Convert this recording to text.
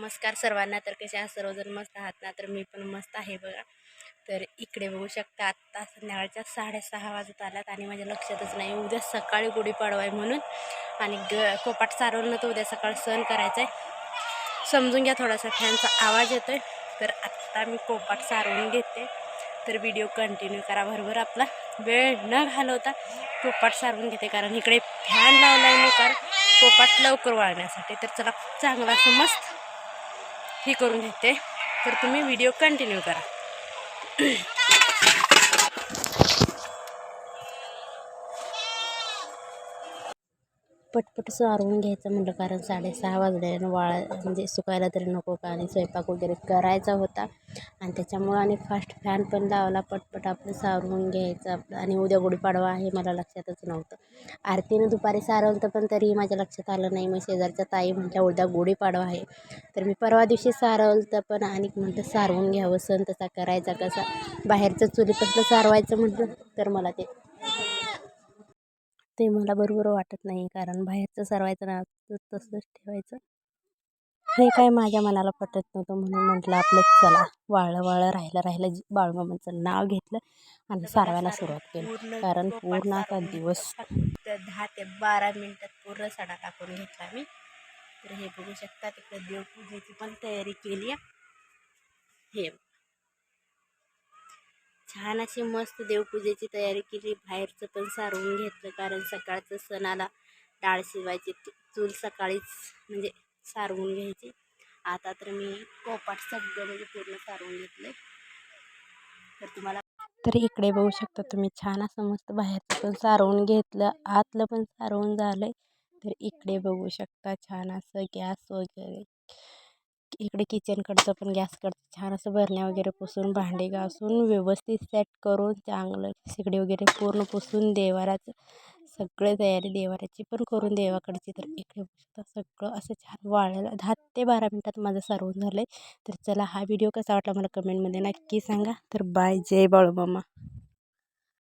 नमस्कार सर्वांना. तर कसे आहात? सर्वजण मस्त आहात ना? तर मी पण मस्त आहे बघा. तर इकडे बघू शकता आत्ता संध्याकाळच्या साडेसहा वाजत आल्यात आणि माझ्या लक्षातच नाही उद्या सकाळी गुढीपाडवा आहे म्हणून. आणि ग कोपाट सारवलं तर उद्या सकाळ सण करायचं आहे समजून घ्या थोडासा फॅनचा आवाज येतो आहे तर आत्ता मी कोपाट सारवून घेते. तर व्हिडिओ कंटिन्यू करा. बरोबर आपला वेळ न घालवता पोपाट सारवून घेते. कारण इकडे फॅन लावला आहे मी कारण पोपाट लवकर वाळण्यासाठी. तर चला चांगला असं मस्त ही करून घेते. तर तुम्ही व्हिडिओ कंटिन्यू करा. पटपट सारवून घ्यायचं म्हटलं कारण साडेसहा वाजल्यानं वाळा म्हणजे सुकायला तरी नको का? आणि स्वयंपाक वगैरे करायचा होता. आणि त्याच्यामुळं आणि फास्ट फॅन पण लावला पटपट आपलं सारवून घ्यायचं आपलं. आणि उद्या गुढीपाडवा आहे मला लक्षातच नव्हतं. आरतीनं दुपारी सारवलं पण तरीही माझ्या लक्षात आलं नाही. मग शेजारच्या ताई म्हटल्या उद्या गुढीपाडवा आहे. तर मी परवा दिवशी सारवलं तर पण आणि म्हटलं सारवून घ्यावं सण तसा करायचा कसा? बाहेरचं चुलीपासलं सारवायचं म्हटलं तर मला ते ते मला बरोबर वाटत नाही. कारण बाहेरचं सरवायचं ना तसंच ठेवायचं. हे काय माझ्या मनाला पटत नव्हतं म्हणून म्हटलं आपलं चला वाळलं वाळलं राहिलं राहिलं जी- बाळूमामाचं नाव घेतलं आणि सारवायला सुरुवात केली. कारण पूर्ण आता दिवस दहा ते बारा मिनटात पूर्ण सडा टाकून घेतला मी. तर हे बघू शकता तिकडे देवपूजेची पण तयारी केली आहे. हे छान अशी मस्त देवपूजेची तयारी केली. बाहेरचं पण सारवून घेतलं कारण सकाळचं सणाला डाळ शिवायची ती चूल सकाळीच म्हणजे सारवून घ्यायची. आता तर मी पोपाट सगळं म्हणजे पूर्ण सारवून घेतलं तर तुम्हाला तर इकडे बघू शकता तुम्ही छान असं मस्त बाहेरचं पण सारवून घेतलं आतलं पण सारवून झालं तर इकडे बघू शकता छान असं गॅस वगैरे. इकडे किचनकडचं पण गॅसकडचं छान असं भरण्या वगैरे पुसून भांडे घासून व्यवस्थित सेट करून चांगलं शेगडी वगैरे पूर्ण पुसून देवाराचं सगळे तयारी देवाराची पण करून देवाकडची तर इकडे सगळं असं छान वाळायला दहा ते बारा मिनटात माझं सारवून झालं आहे तर चला हा व्हिडिओ कसा वाटला मला कमेंटमध्ये नक्की सांगा. तर बाय जय बाळूमामा.